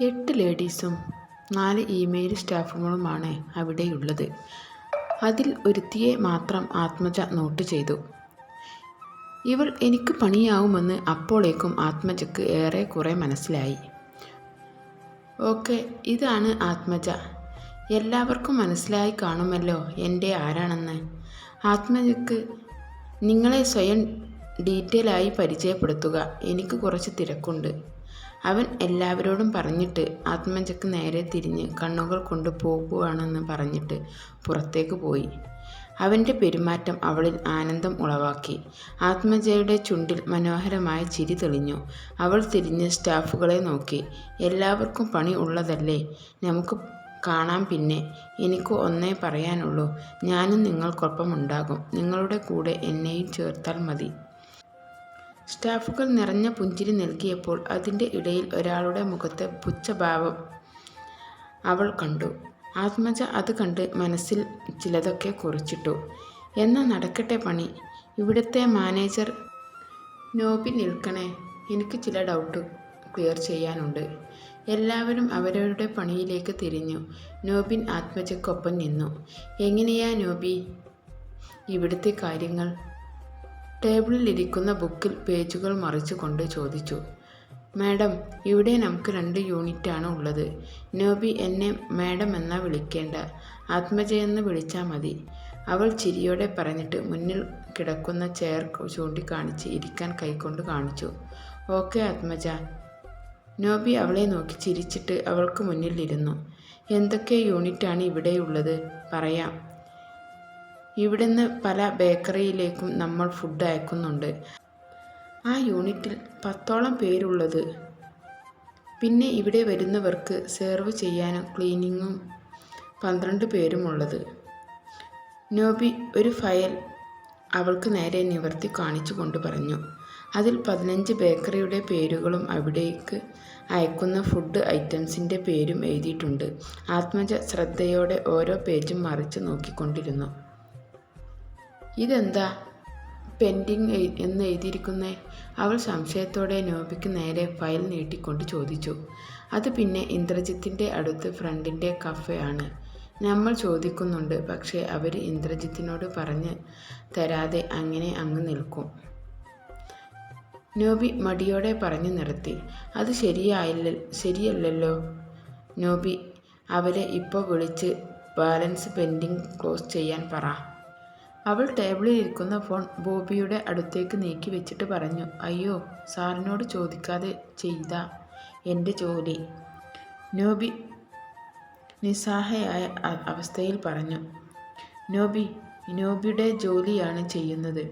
എട്ട് ലേഡീസും നാല് ഇമെയിൽ സ്റ്റാഫുകളുമാണ് അവിടെയുള്ളത്. അതിൽ ഒരുത്തിയെ മാത്രം ആത്മജ നോട്ട് ചെയ്തു. ഇവൾ എനിക്ക് പണിയാവുമെന്ന് അപ്പോഴേക്കും ഏറെ കുറെ മനസ്സിലായി. ഓക്കെ ഇതാണ് ആത്മജ. എല്ലാവർക്കും മനസ്സിലായി കാണുമല്ലോ എന്റെ ആരാണെന്ന്. ആത്മജക്ക് നിങ്ങളെ സ്വയം ഡീറ്റെയിലായി പരിചയപ്പെടുത്തുക. എനിക്ക് കുറച്ച് തിരക്കുണ്ട്. അവൻ എല്ലാവരോടും പറഞ്ഞിട്ട് ആത്മജക്ക് നേരെ തിരിഞ്ഞ് കണ്ണുകൾ കൊണ്ട് പോകുവാണെന്ന് പറഞ്ഞിട്ട് പുറത്തേക്ക് പോയി. അവന്റെ പെരുമാറ്റം അവളിൽ ആനന്ദം ഉളവാക്കി. ആത്മജയുടെ ചുണ്ടിൽ മനോഹരമായ ചിരി തെളിഞ്ഞു. അവൾ തിരിഞ്ഞ് സ്റ്റാഫുകളെ നോക്കി. എല്ലാവർക്കും പണി ഉള്ളതല്ലേ. നമുക്ക് കാണാം പിന്നെ. എനിക്ക് ഒന്നേ പറയാനുള്ളൂ. ഞാനും നിങ്ങൾക്കൊപ്പമുണ്ടാകും. നിങ്ങളുടെ കൂടെ എന്നെയും ചേർത്താൽ മതി. സ്റ്റാഫുകൾ നിറഞ്ഞ പുഞ്ചിരി നൽകിയപ്പോൾ അതിന്റെ ഇടയിൽ ഒരാളുടെ മുഖത്തെ പുച്ഛഭാവം അവൾ കണ്ടു. ആത്മജ അത് കണ്ട് മനസ്സിൽ ചിലതൊക്കെ കുറിച്ചിട്ടു. എന്നാൽ നടക്കട്ടെ പണി. ഇവിടുത്തെ മാനേജർ നോബി നിൽക്കണേ. എനിക്ക് ചില ഡൗട്ട് ക്ലിയർ ചെയ്യാനുണ്ട്. എല്ലാവരും അവരവരുടെ പണിയിലേക്ക് തിരിഞ്ഞു. നോബിൻ ആത്മജയ്ക്കൊപ്പം നിന്നു. എങ്ങനെയാ നോബി ഇവിടുത്തെ കാര്യങ്ങൾ. ടേബിളിലിരിക്കുന്ന ബുക്കിൽ പേജുകൾ മറിച്ചുകൊണ്ട് ചോദിച്ചു. മാഡം, ഇവിടെ നമുക്ക് രണ്ട് യൂണിറ്റാണ് ഉള്ളത്. നോബി എന്നെ മാഡം എന്നാ വിളിക്കേണ്ട. ആത്മജയെന്ന് വിളിച്ചാൽ മതി. അവൾ ചിരിയോടെ പറഞ്ഞിട്ട് മുന്നിൽ കിടക്കുന്ന ചെയർ ചൂണ്ടിക്കാണിച്ച് ഇരിക്കാൻ കൈകൊണ്ട് കാണിച്ചു. ഓക്കെ ആത്മജ. നോബി അവളെ നോക്കി ചിരിച്ചിട്ട് അവൾക്ക് മുന്നിൽ ഇരുന്നു. എന്തൊക്കെ യൂണിറ്റാണ് ഇവിടെയുള്ളത്. പറയാം. ഇവിടുന്ന് പല ബേക്കറിയിലേക്കും നമ്മൾ ഫുഡ് അയക്കുന്നുണ്ട്. ആ യൂണിറ്റിൽ പത്തോളം പേരുള്ളത്. പിന്നെ ഇവിടെ വരുന്നവർക്ക് സെർവ് ചെയ്യാനും ക്ലീനിങ്ങും പന്ത്രണ്ട് പേരുമുള്ളത്. നോബി ഒരു ഫയൽ അവൾക്ക് നേരെ നിവർത്തി കാണിച്ചു കൊണ്ട് പറഞ്ഞു. അതിൽ പതിനഞ്ച് ബേക്കറിയുടെ പേരുകളും അവിടേക്ക് അയക്കുന്ന ഫുഡ് ഐറ്റംസിന്റെ പേരും എഴുതിയിട്ടുണ്ട്. ആത്മജ ശ്രദ്ധയോടെ ഓരോ പേജും മറിച്ച് നോക്കിക്കൊണ്ടിരുന്നു. ഇതെന്താ പെൻഡിങ് എന്ന് എഴുതിയിരിക്കുന്നേ അവൾ സംശയത്തോടെ നോബിക്ക് നേരെ ഫയൽ നീട്ടിക്കൊണ്ട് ചോദിച്ചു. അത് പിന്നെ ഇന്ദ്രജിത്തിന്റെ അടുത്ത് ഫ്രണ്ടിന്റെ കഫയാണ് നമ്മൾ ചോദിക്കുന്നുണ്ട്. പക്ഷേ അവർ ഇന്ദ്രജിത്തിനോട് പറഞ്ഞ് തരാതെ അങ്ങനെ അങ്ങ് നിൽക്കും. നോബി മടിയോടെ പറഞ്ഞു നിർത്തി. അത് ശരിയായില്ല ശരിയല്ലല്ലോ നോബി. അവരെ ഇപ്പോൾ വിളിച്ച് ബാലൻസ് പെൻഡിങ് ക്ലോസ് ചെയ്യാൻ പറ. അവൾ ടേബിളിൽ ഇരിക്കുന്ന ഫോൺ ബോബിയുടെ അടുത്തേക്ക് നീക്കി വെച്ചിട്ട് പറഞ്ഞു. അയ്യോ, സാറിനോട് ചോദിക്കാതെ ചെയ്ത എന്റെ ജോലി. നോബി നിസ്സഹായയായ അവസ്ഥയിൽ പറഞ്ഞു. നോബി നോബിയുടെ ജോലിയാണ് ചെയ്യുന്നത്.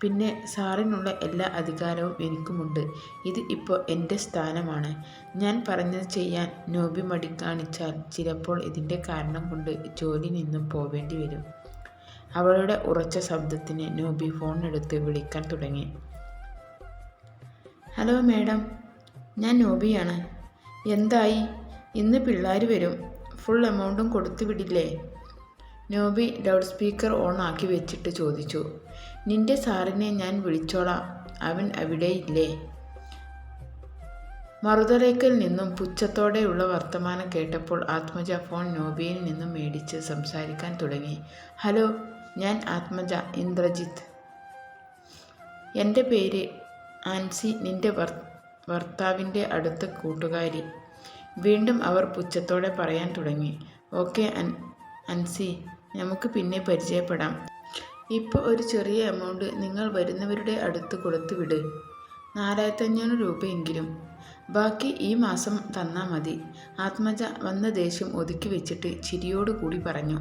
പിന്നെ സാറിനുള്ള എല്ലാ അധികാരവും എനിക്കുമുണ്ട്. ഇത് ഇപ്പോൾ എന്റെ സ്ഥാനമാണ്. ഞാൻ പറഞ്ഞത് ചെയ്യാൻ നോബി മടി കാണിച്ചാൽ ചിലപ്പോൾ ഇതിന്റെ കാരണം കൊണ്ട് ജോലി നിന്നും പോവേണ്ടി വരും. അവളുടെ ഉറച്ച ശബ്ദത്തിന് നോബി ഫോണെടുത്ത് വിളിക്കാൻ തുടങ്ങി. ഹലോ മേഡം ഞാൻ നോബിയാണ്. എന്തായി. ഇന്ന് പിള്ളേർ വരും. ഫുൾ എമൗണ്ടും കൊടുത്തു വിടില്ലേ. നോബി ലൗഡ് സ്പീക്കർ ഓൺ ആക്കി വെച്ചിട്ട് ചോദിച്ചു. നിന്റെ സാറിനെ ഞാൻ വിളിച്ചോളാം. അവൻ അവിടെയില്ലേ. മറുതലയ്ക്കൽ നിന്നും പുച്ഛത്തോടെയുള്ള വർത്തമാനം കേട്ടപ്പോൾ ആത്മജ ഫോൺ നോബിയിൽ നിന്നും മേടിച്ച് സംസാരിക്കാൻ തുടങ്ങി. ഹലോ, ഞാൻ ആത്മജ. ഇന്ദ്രജിത്ത്. എന്റെ പേര് ആൻസി നിന്റെ ഭർത്താവിന്റെ അടുത്ത കൂട്ടുകാരി. വീണ്ടും അവർ പുച്ഛത്തോടെ പറയാൻ തുടങ്ങി. ഓക്കേ അൻസി നമുക്ക് പിന്നെ പരിചയപ്പെടാം. ഇപ്പോൾ ഒരു ചെറിയ എമൗണ്ട് നിങ്ങൾ വരുന്നവരുടെ അടുത്ത് കൊടുത്തു വിട്. നാലായിരത്തഞ്ഞൂറ് രൂപയെങ്കിലും. ബാക്കി ഈ മാസം തന്നാൽ മതി. ആത്മജ വന്ന ദേഷ്യം ഒതുക്കി വെച്ചിട്ട് ചിരിയോടുകൂടി പറഞ്ഞു.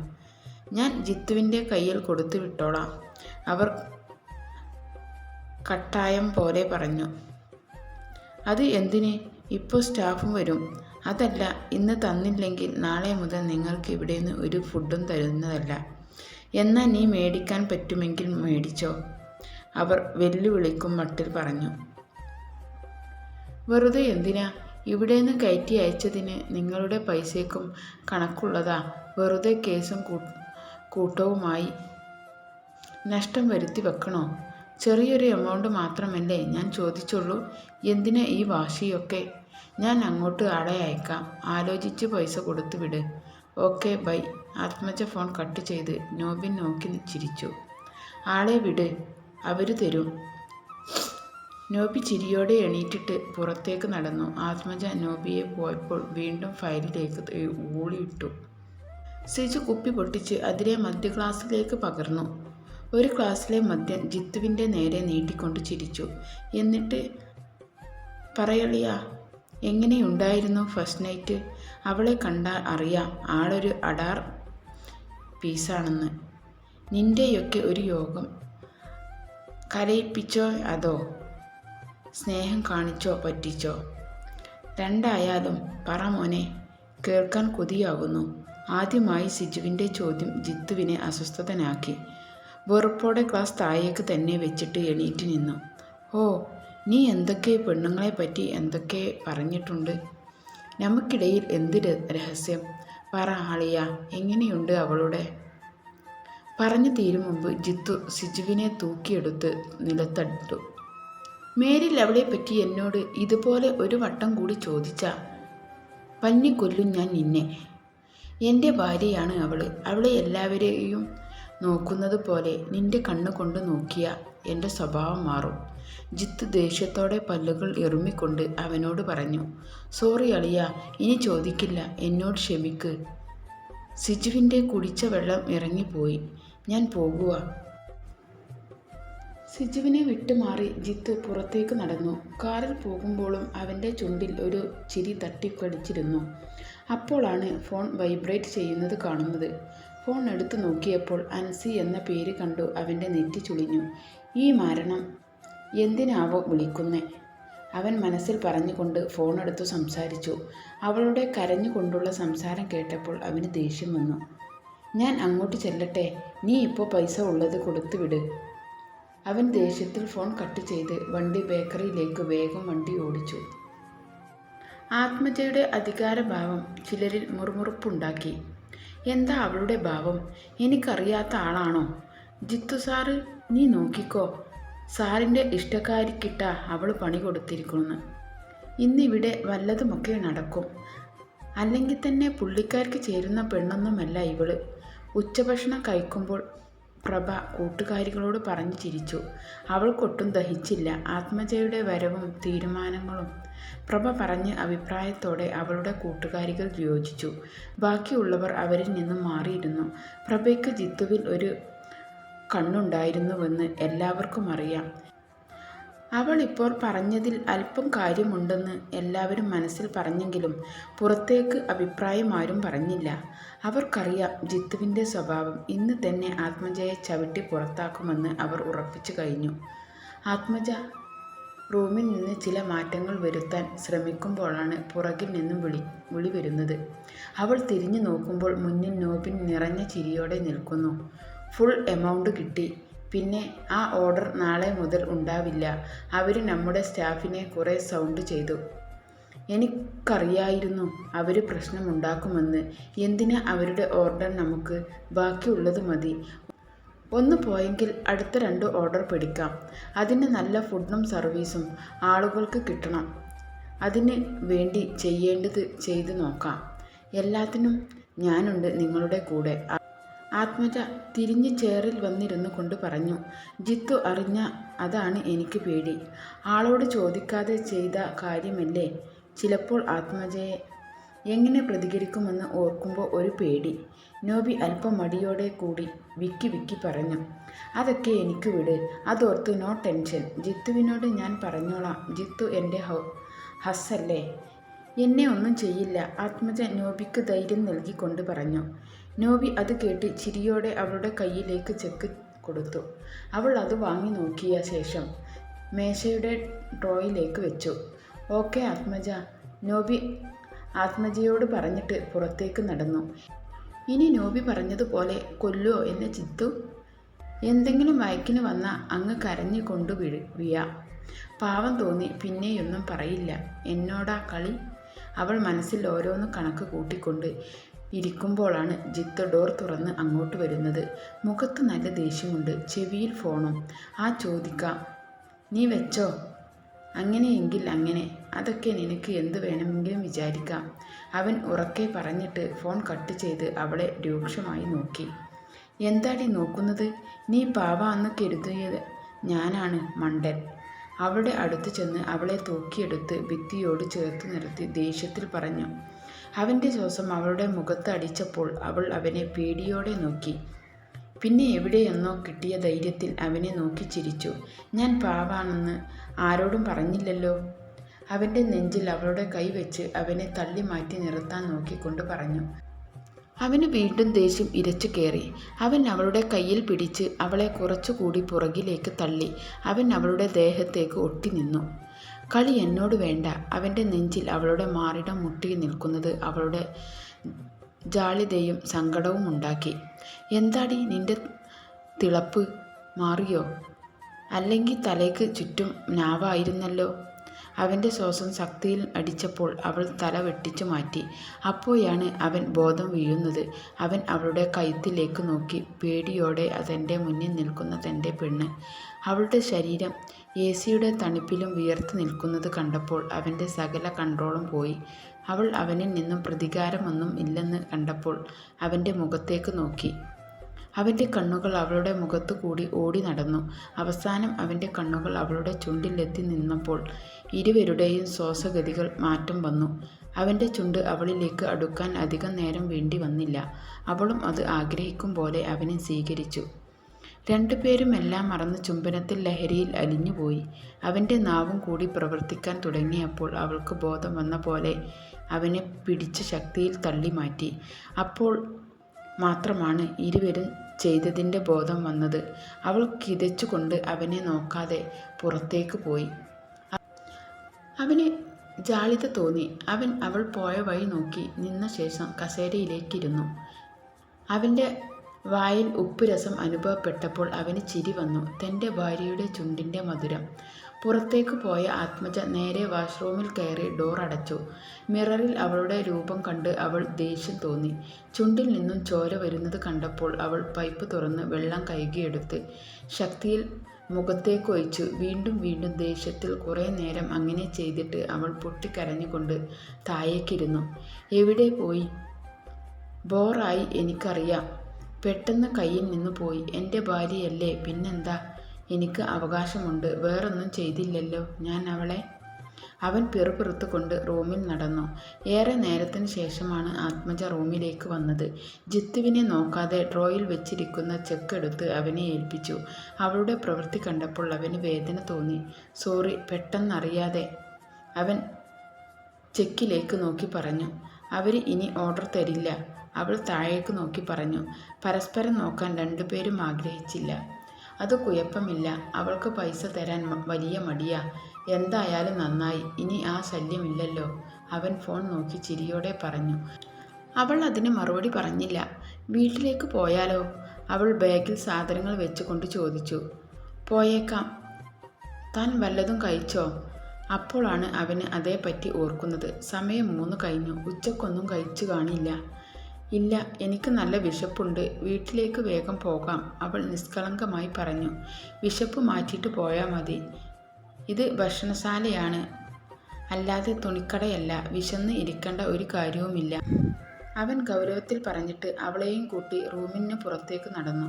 ഞാൻ ജിത്തുവിന്റെ കയ്യിൽ കൊടുത്തു വിട്ടോളാം. അവർ കട്ടായം പോലെ പറഞ്ഞു. അത് എന്തിന്. ഇപ്പോൾ സ്റ്റാഫും വരും. അതല്ല, ഇന്ന് തന്നില്ലെങ്കിൽ നാളെ മുതൽ നിങ്ങൾക്ക് ഇവിടെ നിന്ന് ഒരു ഫുഡും തരുന്നതല്ല. എന്നാൽ നീ മേടിക്കാൻ പറ്റുമെങ്കിൽ മേടിച്ചോ. അവർ വെല്ലുവിളിക്കും മട്ടിൽ പറഞ്ഞു. വെറുതെ എന്തിനാ. ഇവിടെ നിന്ന് കയറ്റി അയച്ചതിന് നിങ്ങളുടെ പൈസയ്ക്കും കണക്കുള്ളതാ. വെറുതെ കേസും കൂട്ടവുമായി നഷ്ടം വരുത്തി വെക്കണോ. ചെറിയൊരു എമൗണ്ട് മാത്രമല്ലേ ഞാൻ ചോദിച്ചുള്ളൂ. എന്തിനാ ഈ വാശിയൊക്കെ. ഞാൻ അങ്ങോട്ട് ആളെ അയക്കാം. ആലോചിച്ച് പൈസ കൊടുത്തു വിട്. Okay bye. Athmaja phone cut ചെയ്ത് നോബിൻ നോക്കി ചിരിച്ചു. ആളെ വിട്. അവർ തരും. നോബി ചിരിയോടെ എണീറ്റിട്ട് പുറത്തേക്ക് നടന്നു. ആത്മജ നോബിയെ പോയപ്പോൾ വീണ്ടും ഫയലിലേക്ക് ഊളിയിട്ടു. സിജു കുപ്പി പൊട്ടിച്ച് അതിലെ മദ്യ ക്ലാസ്സിലേക്ക് പകർന്നു. ഒരു ക്ലാസ്സിലെ മദ്യം ജിത്തുവിന്റെ നേരെ നീട്ടിക്കൊണ്ട് ചിരിച്ചു. എന്നിട്ട് പറയളിയ എങ്ങനെയുണ്ടായിരുന്നു ഫസ്റ്റ് നൈറ്റ്? അവളെ കണ്ടാൽ അറിയാം ആളൊരു അടാർ പീസാണെന്ന്. നിന്റെയൊക്കെ ഒരു യോഗം കരയിപ്പിച്ചോ അതോ സ്നേഹം കാണിച്ചോ പറ്റിച്ചോ? രണ്ടായാലും പറ മോനെ. കേൾക്കാൻ കൊതിയാകുന്നു. ആദ്യമായി സിജുവിന്റെ ചോദ്യം ജിത്തുവിനെ അസ്വസ്ഥതനാക്കി. വെറുപ്പോടെ ക്ലാസ് താഴേക്ക് തന്നെ വെച്ചിട്ട് എണീറ്റ് നിന്നു. ഓ നീ എന്തൊക്കെ പെണ്ണുങ്ങളെ പറ്റി എന്തൊക്കെ പറഞ്ഞിട്ടുണ്ട്? നമുക്കിടയിൽ എന്ത് രഹസ്യം? പറ ആളിയ എങ്ങനെയുണ്ട് അവളുടെ? പറഞ്ഞു തീരും മുമ്പ് ജിത്തു സിജുവിനെ തൂക്കിയെടുത്ത് നിലത്തട്ടു. മേരിൽ അവളെപ്പറ്റി എന്നോട് ഇതുപോലെ ഒരു വട്ടം കൂടി ചോദിച്ച? പഞ്ഞിക്കൊല്ലും ഞാൻ നിന്നെ. എന്റെ ഭാര്യയാണ് അവൾ അവളെ എല്ലാവരെയും നോക്കുന്നത് പോലെ നിന്റെ കണ്ണുകൊണ്ട് നോക്കിയ എന്റെ സ്വഭാവം മാറും. ജിത്ത് ദേഷ്യത്തോടെ പല്ലുകൾ എറുമിക്കൊണ്ട് അവനോട് പറഞ്ഞു സോറി അളിയ ഇനി ചോദിക്കില്ല. എന്നോട് ക്ഷമിക്ക്. സിജുവിന്റെ കുടിച്ച വെള്ളം ഇറങ്ങിപ്പോയി. ഞാൻ പോകുക സിജുവിനെ വിട്ടുമാറി ജിത്ത് പുറത്തേക്ക് നടന്നു. കാറിൽ പോകുമ്പോഴും അവന്റെ ചുണ്ടിൽ ഒരു ചിരി തട്ടിക്കടിച്ചിരുന്നു. അപ്പോഴാണ് ഫോൺ വൈബ്രേറ്റ് ചെയ്യുന്നത് കാണുന്നത്. ഫോൺ എടുത്തു നോക്കിയപ്പോൾ അൻസി എന്ന പേര് കണ്ടു അവന്റെ നെറ്റി ചുളിഞ്ഞു. ഈ മരണം എന്തിനാവോ വിളിക്കുന്നേ? അവൻ മനസ്സിൽ പറഞ്ഞുകൊണ്ട് ഫോൺ എടുത്തു സംസാരിച്ചു. അവളുടെ കരഞ്ഞുകൊണ്ടുള്ള സംസാരം കേട്ടപ്പോൾ അവന് ദേഷ്യം വന്നു. ഞാൻ അങ്ങോട്ട് ചെല്ലട്ടെ. നീ ഇപ്പോൾ പൈസ ഉള്ളത് കൊടുത്തു വിട്. അവൻ ദേഷ്യത്തിൽ ഫോൺ കട്ട് ചെയ്ത് വണ്ടി ബേക്കറിയിലേക്ക് വേഗം വണ്ടി ഓടിച്ചു. ആത്മജയുടെ അധികാരഭാവം ചിലരിൽ മുറുമുറുപ്പുണ്ടാക്കി. എന്താ അവളുടെ ഭാവം? എനിക്കറിയാത്ത ആളാണോ? ജിത്തു സാറ് നീ നോക്കിക്കോ. സാറിന്റെ ഇഷ്ടക്കാരിക്കിട്ട അവൾ പണി കൊടുത്തിരിക്കുന്നു. ഇന്നിവിടെ വല്ലതുമൊക്കെ നടക്കും. അല്ലെങ്കിൽ തന്നെ പുള്ളിക്കാർക്ക് ചേരുന്ന പെണ്ണൊന്നുമല്ല ഇവൾ. ഉച്ചഭക്ഷണം കഴിക്കുമ്പോൾ പ്രഭ കൂട്ടുകാരികളോട് പറഞ്ഞു ചിരിച്ചു. അവൾക്കൊട്ടും ദഹിച്ചില്ല. ആത്മജയുടെ വരവും തീരുമാനങ്ങളും. പ്രഭ പറഞ്ഞ് അഭിപ്രായത്തോടെ അവളുടെ കൂട്ടുകാരികൾ യോജിച്ചു. ബാക്കിയുള്ളവർ അവരിൽ നിന്നും മാറിയിരുന്നു. പ്രഭയ്ക്ക് ജിത്തുവിൽ ഒരു കണ്ണുണ്ടായിരുന്നുവെന്ന് എല്ലാവർക്കും അറിയാം. അവൾ ഇപ്പോൾ പറഞ്ഞതിൽ അല്പം കാര്യമുണ്ടെന്ന് എല്ലാവരും മനസ്സിൽ പറഞ്ഞെങ്കിലും പുറത്തേക്ക് അഭിപ്രായം ആരും പറഞ്ഞില്ല. അവർക്കറിയാം ജിത്തുവിന്റെ സ്വഭാവം ഇന്ന് തന്നെ ആത്മജയെ ചവിട്ടി പുറത്താക്കുമെന്ന് അവർ ഉറപ്പിച്ചു കഴിഞ്ഞു. ആത്മജ റൂമിൽ നിന്ന് ചില മാറ്റങ്ങൾ വരുത്താൻ ശ്രമിക്കുമ്പോഴാണ് പുറകിൽ നിന്നും വിളി വിളി വരുന്നത്. അവൾ തിരിഞ്ഞു നോക്കുമ്പോൾ മുന്നിൽ നോബിൻ നിറഞ്ഞ ചിരിയോടെ നിൽക്കുന്നു. ഫുൾ എമൗണ്ട് കിട്ടി. പിന്നെ ആ ഓർഡർ നാളെ മുതൽ ഉണ്ടാവില്ല. അവർ നമ്മുടെ സ്റ്റാഫിനെ കുറേ സൗണ്ട് ചെയ്തു. എനിക്കറിയായിരുന്നു അവർ പ്രശ്നമുണ്ടാക്കുമെന്ന്. എന്തിനാ അവരുടെ ഓർഡർ നമുക്ക് ബാക്കിയുള്ളത് മതി. ഒന്ന് പോയെങ്കിൽ അടുത്ത രണ്ട് ഓർഡർ പിടിക്കാം. അതിന് നല്ല ഫുഡും സർവീസും ആളുകൾക്ക് കിട്ടണം. അതിന് വേണ്ടി ചെയ്യേണ്ടത് ചെയ്തു നോക്കാം. എല്ലാത്തിനും ഞാനുണ്ട് നിങ്ങളുടെ കൂടെ. ആത്മജ തിരിഞ്ഞ് ചേറിൽ വന്നിരുന്നു കൊണ്ട് പറഞ്ഞു ജിത്തു അറിഞ്ഞ അതാണ് എനിക്ക് പേടി. ആളോട് ചോദിക്കാതെ ചെയ്ത കാര്യമല്ലേ? ചിലപ്പോൾ ആത്മജയെ എങ്ങനെ പ്രതികരിക്കുമെന്ന് ഓർക്കുമ്പോൾ ഒരു പേടി. നോബി അല്പം മടിയോടെ കൂടി വിക്കി വിക്കി പറഞ്ഞു അതൊക്കെ എനിക്ക് വിട്. അതോർത്ത് നോ ടെൻഷൻ. ജിത്തുവിനോട് ഞാൻ പറഞ്ഞോളാം. ജിത്തു എന്റെ ഹൗ ഹസ്സല്ലേ എന്നെ ഒന്നും ചെയ്യില്ല. ആത്മജ നോബിക്ക് ധൈര്യം നൽകിക്കൊണ്ട് പറഞ്ഞു നോബി അത് കേട്ട് ചിരിയോടെ അവളുടെ കയ്യിലേക്ക് ചെക്ക് കൊടുത്തു. അവൾ അത് വാങ്ങി നോക്കിയ ശേഷം മേശയുടെ ഡ്രോയിലേക്ക് വെച്ചു. ഓക്കെ ആത്മജ. നോബി ആത്മജയോട് പറഞ്ഞിട്ട് പുറത്തേക്ക് നടന്നു. ഇനി നോബി പറഞ്ഞതുപോലെ കൊല്ലുവോ എന്ന ചിത്തു. എന്തെങ്കിലും വയക്കിന് വന്ന അങ്ങ് കരഞ്ഞു കൊണ്ടു വീഴാം പാവം തോന്നി പിന്നെയൊന്നും പറയില്ല. എന്നോടാ കളി? അവൾ മനസ്സിൽ ഓരോന്ന് കണക്ക് കൂട്ടിക്കൊണ്ട് ഇരിക്കുമ്പോഴാണ് ജിത്ത് ഡോർ തുറന്ന് അങ്ങോട്ട് വരുന്നത്. മുഖത്ത് നല്ല ദേഷ്യമുണ്ട്. ചെവിയിൽ ഫോണും. ആ ചോദിക്കാം നീ വെച്ചോ? അങ്ങനെയെങ്കിൽ അങ്ങനെ. അതൊക്കെ നിനക്ക് എന്ത് വേണമെങ്കിലും വിചാരിക്കാം. അവൻ ഉറക്കെ പറഞ്ഞിട്ട് ഫോൺ കട്ട് ചെയ്ത് അവളെ രൂക്ഷമായി നോക്കി. എന്താടി നോക്കുന്നത്? നീ പാവ പാവാന്ന് കരുതിയത് ഞാനാണ് മണ്ടൻ. അവളുടെ അടുത്ത് ചെന്ന് അവളെ തൂക്കിയെടുത്ത് ഭിത്തിയോട് ചേർത്ത് നിർത്തി ദേഷ്യത്തിൽ പറഞ്ഞു. അവന്റെ ശ്വാസം അവളുടെ മുഖത്ത് അടിച്ചപ്പോൾ അവൾ അവനെ പേടിയോടെ നോക്കി. പിന്നെ എവിടെയെന്നോ കിട്ടിയ ധൈര്യത്തിൽ അവനെ നോക്കി ചിരിച്ചു. ഞാൻ പാവാണെന്ന് ആരോടും പറഞ്ഞില്ലല്ലോ അവന്റെ നെഞ്ചിൽ അവളുടെ കൈ വെച്ച് അവനെ തള്ളി മാറ്റി നിർത്താൻ നോക്കിക്കൊണ്ട് പറഞ്ഞു. അവന് വീണ്ടും ദേഷ്യം ഇരച്ചു കയറി. അവൻ അവളുടെ കയ്യിൽ പിടിച്ച് അവളെ കുറച്ചുകൂടി പുറകിലേക്ക് തള്ളി. അവൻ അവളുടെ ദേഹത്തേക്ക് ഒട്ടി നിന്നു. കളി എന്നോട് വേണ്ട. അവന്റെ നെഞ്ചിൽ അവളുടെ മാറിടം മുട്ടി നിൽക്കുന്നത് അവളുടെ ജാളിതയും സങ്കടവും ഉണ്ടാക്കി. എന്താടി നിന്റെ തിളപ്പ് മാറിയോ? അല്ലെങ്കിൽ തലയ്ക്ക് ചുറ്റും നാവായിരുന്നല്ലോ? അവന്റെ ശ്വാസം ശക്തിയിൽ അടിച്ചപ്പോൾ അവൾ തല വെട്ടിച്ചു മാറ്റി. അപ്പോഴാണ് അവൻ ബോധം വീഴുന്നത്. അവൻ അവളുടെ കഴുത്തിലേക്ക് നോക്കി. പേടിയോടെ അതെന്റെ മുന്നിൽ നിൽക്കുന്ന തന്റെ പെണ്ണ്. അവളുടെ ശരീരം എ സിയുടെ തണുപ്പിലും വിയർത്ത് നിൽക്കുന്നത് കണ്ടപ്പോൾ അവന്റെ സകല കൺട്രോളും പോയി. അവൾ അവനിൽ നിന്നും പ്രതികാരമൊന്നും ഇല്ലെന്ന് കണ്ടപ്പോൾ അവന്റെ മുഖത്തേക്ക് നോക്കി. അവന്റെ കണ്ണുകൾ അവളുടെ മുഖത്തു കൂടി ഓടി നടന്നു. അവസാനം അവന്റെ കണ്ണുകൾ അവളുടെ ചുണ്ടിലെത്തി നിന്നപ്പോൾ ഇരുവരുടെയും ശ്വാസഗതികൾ മാറ്റം വന്നു. അവന്റെ ചുണ്ട് അവളിലേക്ക് അടുക്കാൻ അധികം നേരം വേണ്ടി വന്നില്ല. അവളും അത് ആഗ്രഹിക്കും പോലെ അവനെ സ്വീകരിച്ചു. രണ്ടുപേരും എല്ലാം മറന്ന് ചുംബനത്തിൽ ലഹരിയിൽ അലിഞ്ഞുപോയി. അവന്റെ നാവും കൂടി പ്രവർത്തിക്കാൻ തുടങ്ങിയപ്പോൾ അവൾക്ക് ബോധം വന്ന പോലെ അവനെ പിടിച്ച ശക്തിയിൽ തള്ളി മാറ്റി അപ്പോൾ മാത്രമാണ് ഇരുവരും ചെയ്തതിന്റെ ബോധം വന്നത്. അവൾ കിതച്ചുകൊണ്ട് അവനെ നോക്കാതെ പുറത്തേക്ക് പോയി. അവന് ജാളിത തോന്നി. അവൻ അവൾ പോയ വഴി നോക്കി നിന്ന ശേഷം കസേരയിലേക്കിരുന്നു. അവന്റെ വായിൽ ഉപ്പുരസം അനുഭവപ്പെട്ടപ്പോൾ അവന് ചിരി വന്നു. തന്റെ ഭാര്യയുടെ ചുണ്ടിന്റെ മധുരം. പുറത്തേക്ക് പോയ ആത്മജ നേരെ വാഷ്റൂമിൽ കയറി ഡോർ അടച്ചു. മിററിൽ അവളുടെ രൂപം കണ്ട് അവൾ ദേഷ്യം തോന്നി. ചുണ്ടിൽ നിന്നും ചോര വരുന്നത് കണ്ടപ്പോൾ അവൾ പൈപ്പ് തുറന്ന് വെള്ളം കഴുകിയെടുത്ത് ശക്തിയിൽ മുഖത്തേക്ക് ഒഴിച്ചു. വീണ്ടും വീണ്ടും ദേഷ്യത്തിൽ കുറേ നേരം അങ്ങനെ ചെയ്തിട്ട് അവൾ പൊട്ടിക്കരഞ്ഞുകൊണ്ട് താഴേക്കിരുന്നു. എവിടെ പോയി? ബോറായി എനിക്കറിയാം. പെട്ടെന്ന് കയ്യിൽ നിന്ന് പോയി. എന്റെ ഭാര്യയല്ലേ പിന്നെന്താ? എനിക്ക് അവകാശമുണ്ട്. വേറൊന്നും ചെയ്തില്ലല്ലോ. ഞാൻ അവളെ അവൻ പിറുപിറുത്തുകൊണ്ട് റൂമിൽ നടന്നു. ഏറെ നേരത്തിന് ശേഷമാണ് ആത്മജ റൂമിലേക്ക് വന്നത്. ജിത്തുവിനെ നോക്കാതെ ഡ്രോയിൽ വെച്ചിരിക്കുന്ന ചെക്ക് എടുത്ത് അവനെ ഏൽപ്പിച്ചു. അവളുടെ പ്രവൃത്തി കണ്ടപ്പോൾ അവന് വേദന തോന്നി. സോറി പെട്ടെന്നറിയാതെ അവൻ ചെക്കിലേക്ക് നോക്കി പറഞ്ഞു. അവർ ഇനി ഓർഡർ തരില്ല. അവൾ താഴേക്ക് നോക്കി പറഞ്ഞു പരസ്പരം നോക്കാൻ രണ്ടുപേരും ആഗ്രഹിച്ചില്ല. അത് കുഴപ്പമില്ല. അവൾക്ക് പൈസ തരാൻ വലിയ മടിയാ. എന്തായാലും നന്നായി. ഇനി ആ ശല്യമില്ലല്ലോ. അവൻ ഫോൺ നോക്കി ചിരിയോടെ പറഞ്ഞു. അവൾ അതിന് മറുപടി പറഞ്ഞില്ല. വീട്ടിലേക്ക് പോയാലോ? അവൾ ബാഗിൽ സാധനങ്ങൾ വെച്ചുകൊണ്ട് ചോദിച്ചു. പോയേക്കാം. താൻ വല്ലതും കഴിച്ചോ? അപ്പോഴാണ് അവന് അതേപ്പറ്റി ഓർക്കുന്നത്. സമയം മൂന്ന് കഴിഞ്ഞു. ഉച്ചക്കൊന്നും കഴിച്ചു കാണില്ല. ഇല്ല എനിക്ക് നല്ല വിശപ്പുണ്ട്. വീട്ടിലേക്ക് വേഗം പോകാം അവൾ നിഷ്കളങ്കമായി പറഞ്ഞു. വിശപ്പ് മാറ്റിയിട്ട് പോയാൽ മതി. ഇത് ഭക്ഷണശാലയാണ്. അല്ലാതെ തുണിക്കടയല്ല. വിശന്ന് ഇരിക്കേണ്ട ഒരു കാര്യവുമില്ല. അവൻ ഗൗരവത്തിൽ പറഞ്ഞിട്ട് അവളെയും കൂട്ടി റൂമിന് പുറത്തേക്ക് നടന്നു.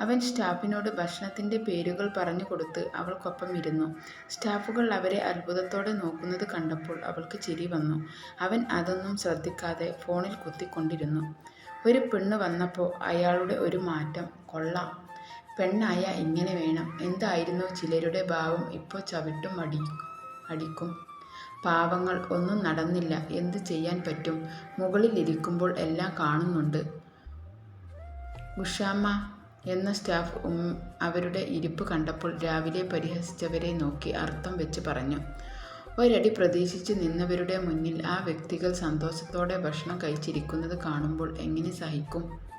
അവൻ സ്റ്റാഫിനോട് ഭക്ഷണത്തിന്റെ പേരുകൾ പറഞ്ഞു കൊടുത്ത് അവൾക്കൊപ്പം ഇരുന്നു. സ്റ്റാഫുകൾ അവരെ അത്ഭുതത്തോടെ നോക്കുന്നത് കണ്ടപ്പോൾ അവൾക്ക് ചിരി വന്നു. അവൻ അതൊന്നും ശ്രദ്ധിക്കാതെ ഫോണിൽ കുത്തിക്കൊണ്ടിരുന്നു. ഒരു പെണ്ണ് വന്നപ്പോൾ അയാളുടെ ഒരു മാറ്റം. കൊള്ളാം. പെണ്ണായ ഇങ്ങനെ വേണം. എന്തായിരുന്നു ചിലരുടെ ഭാവം ഇപ്പോൾ ചവിട്ടും അടി അടിക്കും. പാവങ്ങൾ ഒന്നും നടന്നില്ല. എന്ത് ചെയ്യാൻ പറ്റും? മുകളിലിരിക്കുമ്പോൾ എല്ലാം കാണുന്നുണ്ട്. ഉഷാമ്മ എന്ന സ്റ്റാഫ് അവരുടെ ഇരിപ്പ് കണ്ടപ്പോൾ രാവിലെ പരിഹസിച്ചവരെ നോക്കി അർത്ഥം വെച്ച് പറഞ്ഞു. ഒരടി പ്രതീക്ഷിച്ച് നിന്നവരുടെ മുന്നിൽ ആ വ്യക്തികൾ സന്തോഷത്തോടെ ഭക്ഷണം കഴിച്ചിരിക്കുന്നത് കാണുമ്പോൾ എങ്ങനെ സഹിക്കും?